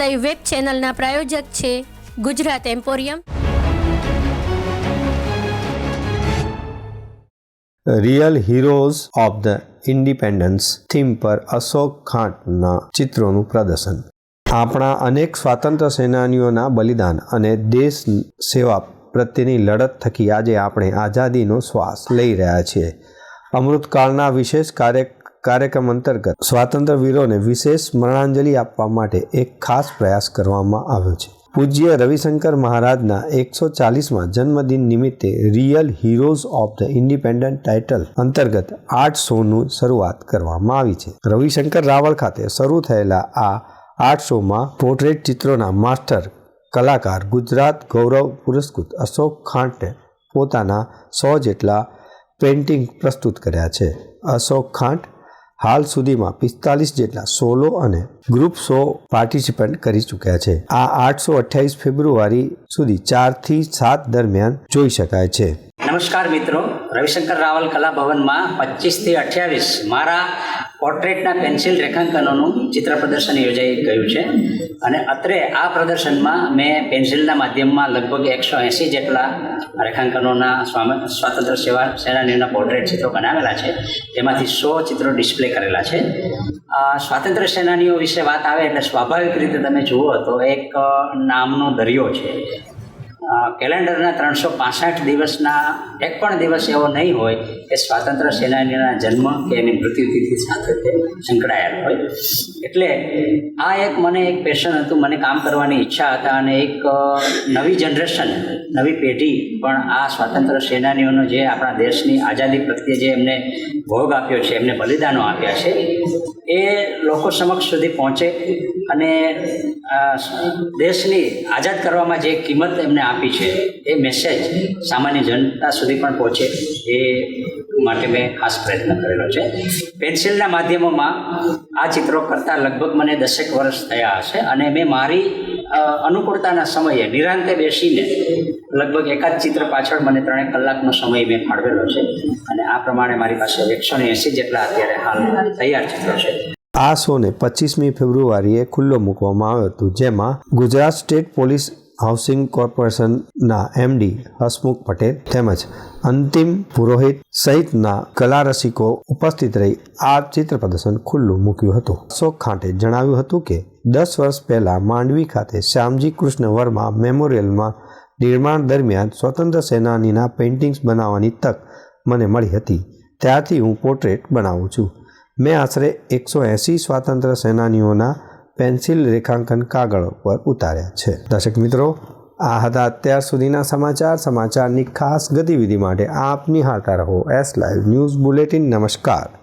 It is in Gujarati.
લાઈવ વેબ ચેનલના પ્રાયોજક છે Gujarat emporium real heroes of the independence theme પર અશોક ખાંટના ચિત્રોનું પ્રદર્શન. આપણા અનેક સ્વાતંત્ર્ય સેનાનીઓના બલિદાન અને દેશ સેવા પ્રત્યેની લડત થકી આજે આપણે આઝાદીનો શ્વાસ લઈ રહ્યા છીએ. અમૃતકાળના વિશેષ કાર્ય કાર્યક્રમ અંતર્ગત સ્વાતંત્ર્ય વીરોને વિશેષ સ્મરણાંજલિ આપવા માટે એક ખાસ પ્રયાસ કરવામાં આવ્યો છે. પૂજ્ય રવિશંકર મહારાજના એકસો ચાલીસમાં જન્મદિન નિમિત્તે real heroes of the independent title અંતર્ગત આર્ટ શોનું શરૂઆત કરવામાં આવી છે. રવિશંકર રાવળ ખાતે શરૂ થયેલા આ આર્ટ શોમાં પોર્ટ્રેટ ચિત્રોના માસ્ટર કલાકાર ગુજરાત ગૌરવ પુરસ્કૃત અશોક ખાંટે પોતાના સો જેટલા પેઇન્ટિંગ પ્રસ્તુત કર્યા છે. અશોક ખાંટ હાલ સુધીમાં પિસ્તાલીસ જેટલા સોલો અને ગ્રુપ શો પાર્ટિસિપન્ટ કરી ચૂક્યા છે. આ આઠસો અઠ્યાવીસ ફેબ્રુઆરી સુધી ચારથી સાત દરમિયાન જોઈ શકાય છે. નમસ્કાર મિત્રો. રવિશંકર રાવલ કલા ભવનમાં પચીસથી અઠ્યાવીસ મારા પોર્ટ્રેટના પેન્સિલ રેખાંકનોનું ચિત્ર પ્રદર્શન યોજાઈ ગયું છે. અને અત્રે આ પ્રદર્શનમાં મેં પેન્સિલના માધ્યમમાં લગભગ એકસો એંસી જેટલા રેખાંકનોના સ્વામ સ્વાતંત્ર્ય સેવા, સેનાનીઓના પોર્ટ્રેટ ચિત્રો બનાવેલા છે. તેમાંથી સો ચિત્રો ડિસ્પ્લે કરેલા છે. આ સ્વાતંત્ર્ય સેનાનીઓ વિશે વાત આવે એટલે સ્વાભાવિક રીતે તમે જુઓ તો એક નામનો દરિયો છે. કેલેન્ડરના ત્રણસો પાસઠ દિવસના એક પણ દિવસ એવો નહીં હોય કે સ્વાતંત્ર્ય સેનાનીના જન્મ કે એની મૃત્યુતિથિ સાથે તે સંકળાયેલ હોય. એટલે આ એક મને એક પેશન હતું. મને કામ કરવાની ઈચ્છા હતા અને એક નવી જનરેશન નવી પેઢી પણ આ સ્વાતંત્ર્ય સેનાનીઓનો જે આપણા દેશની આઝાદી પ્રત્યે જે એમને ભોગ આપ્યો છે, એમને બલિદાનો આપ્યા છે, એ લોકો સમક્ષ સુધી પહોંચે અને દેશની આઝાદ કરવામાં જે કિંમત એમને આપી છે, એ મેસેજ સામાન્ય જનતા સુધી પણ પહોંચે એ માટે મેં ખાસ પ્રયત્ન કરેલો છે. પેન્સિલના માધ્યમોમાં આ ચિત્રો કરતાં લગભગ મને દસેક વર્ષ થયા હશે અને મેં મારી અનુકૂળતાના સમયે નિરાંતે બેસીને લગભગ એકાદ ચિત્ર પાછળ મને ત્રણેક કલાકનો સમય મેં ફાળવેલો છે અને આ પ્રમાણે મારી પાસે એકસો ને એંસી જેટલા અત્યારે હાલ તૈયાર ચિત્રો છે. આ શોને પચીસમી ફેબ્રુઆરીએ ખુલ્લો મૂકવામાં આવ્યો હતો, જેમાં ગુજરાત સ્ટેટ પોલીસ હાઉસિંગ કોર્પોરેશનના એમડી હસમુખ પટેલ તેમજ અંતિમ પુરોહિત સહિતના કલા રસિકો ઉપસ્થિત રહી આ ચિત્ર પ્રદર્શન ખુલ્લું મૂક્યું હતું. અશોક ખાંટે જણાવ્યું હતું કે, દસ વર્ષ પહેલા માંડવી ખાતે શ્યામજી કૃષ્ણ વર્મા મેમોરિયલમાં નિર્માણ દરમિયાન સ્વતંત્ર સેનાનીના પેઇન્ટિંગ્સ બનાવવાની તક મને મળી હતી. ત્યારથી હું પોર્ટ્રેટ બનાવું છું. મેં આશરે એકસો એંસી સ્વાતંત્ર્ય સેનાનીઓના પેન્સિલ રેખાંકન કાગળ પર ઉતાર્યા છે. દર્શક મિત્રો, આ હતા અત્યાર સુધીના સમાચાર. સમાચારની ખાસ ગતિવિધિ માટે આપ નિહાળતા રહો. એસ લાઈવ ન્યૂઝ બુલેટિન નમસ્કાર.